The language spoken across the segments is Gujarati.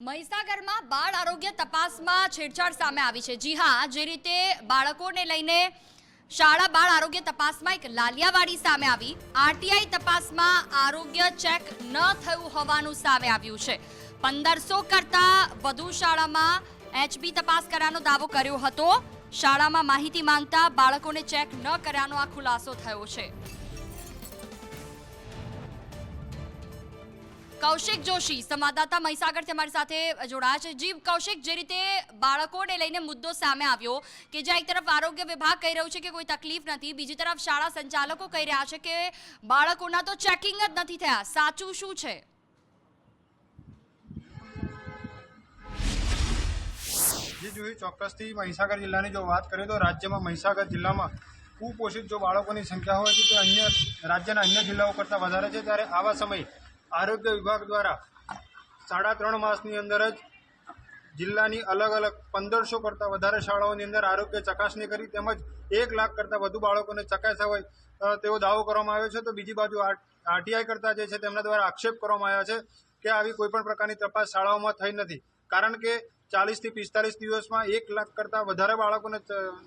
મહીસાગરમાં બાળ આરોગ્ય તપાસમાં છેડછાડ સામે આવી છે. જી હા, જે રીતે બાળકોને લઈને શાળા બાળ આરોગ્ય તપાસમાં એક લાલિયાવાડી સામે આવી. આરટીઆઈ તપાસમાં આરોગ્ય ચેક ન થયું હોવાનું સામે આવ્યું છે. પંદરસો કરતા વધુ શાળામાં એચબી તપાસ કરવાનો દાવો કર્યો હતો. શાળામાં માહિતી માંગતા બાળકોને ચેક ન કર્યાનો આ ખુલાસો થયો છે. કૌશિક જોશી, સંવાદદાતા મહીસાગરથી અમારી સાથે જોડાયા છે. જી, કૌશિક, જે રીતે બાળકોને લઈને મુદ્દો સામે આવ્યો કે જ્યાં એક તરફ આરોગ્ય વિભાગ કહી રહ્યું છે કે કોઈ તકલીફ નથી, બીજી તરફ શાળા સંચાલકો કહી રહ્યા છે કે બાળકોના તો ચેકિંગ જ નથી થયા. સાચું શું છે? જે જોયું ચોક્કસથી મહીસાગર જિલ્લાની જો વાત કરીએ તો રાજ્યમાં મહીસાગર જિલ્લામાં કુપોષિત જો બાળકોની સંખ્યા હોય છે, તે અન્ય રાજ્યના અન્ય જિલ્લાઓ કરતાં વધારે છે. ત્યારે આવા સમયે આરોગ્ય વિભાગ દ્વારા સાડા ત્રણ માસની અંદર જ જિલ્લાની અલગ અલગ પંદરસો કરતાં વધારે શાળાઓની અંદર આરોગ્ય ચકાસણી કરી તેમજ એક લાખ કરતાં વધુ બાળકોને ચકાસ્યા હોય તેવો દાવો કરવામાં આવ્યો છે. તો બીજી બાજુ આરટીઆઈ કરતા જે છે તેમના દ્વારા આક્ષેપ કરવામાં આવ્યા છે કે આવી કોઈપણ પ્રકારની તપાસ શાળાઓમાં થઈ નથી. કારણ કે ચાલીસથી પિસ્તાલીસ દિવસમાં એક લાખ કરતાં વધારે બાળકોને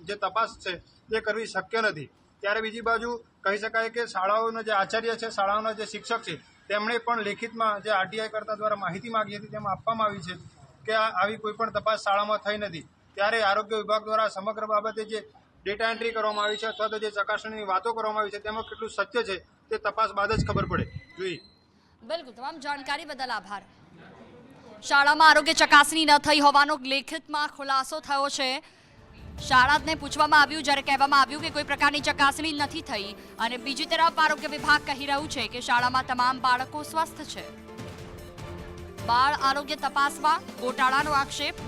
જે તપાસ છે તે કરવી શક્ય નથી. ત્યારે બીજી બાજુ કહી શકાય કે શાળાઓના જે આચાર્ય છે, શાળાઓના જે શિક્ષક છે તેમણે પણ લેખિતમાં જે આરટીઆઈ કરતા દ્વારા માહિતી માંગી હતી તેમાં આપવામાં આવી છે કે આવી કોઈ પણ તપાસ શાળામાં થઈ નથી. ત્યારે આરોગ્ય વિભાગ દ્વારા સમગ્ર બાબતે જે ડેટા એન્ટ્રી કરવામાં આવી છે અથવા તો જે ચકાસણીની વાતો કરવામાં આવી છે તેમાં કેટલું સત્ય છે તે તપાસ બાદ જ ખબર પડે. જોઈએ. બિલકુલ, તમામ જાણકારી બદલ આભાર. શાળામાં આરોગ્ય ચકાસણી ન થઈ હોવાનો લેખિતમાં ખુલાસો થયો છે. શાળાને પૂછવામાં આવ્યું, જ્યારે કહેવામાં આવ્યું કે કોઈ પ્રકારની ચકાસણી નથી થઈ. અને બીજી તરફ આરોગ્ય વિભાગ કહી રહ્યું છે કે શાળામાં તમામ બાળકો સ્વસ્થ છે. બાળ આરોગ્ય તપાસમાં ગોટાળાનો આક્ષેપ